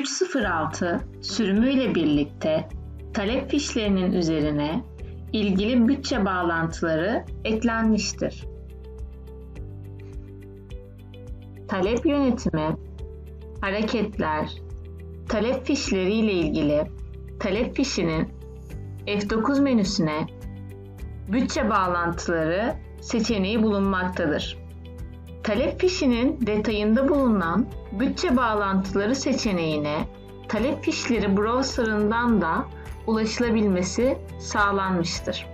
306 sürümüyle birlikte talep fişlerinin üzerine ilgili bütçe bağlantıları eklenmiştir. Talep yönetimi, hareketler, talep fişleri ile ilgili talep fişinin F9 menüsüne bütçe bağlantıları seçeneği bulunmaktadır. Talep fişinin detayında bulunan bütçe bağlantıları seçeneğine talep fişleri browserından da ulaşılabilmesi sağlanmıştır.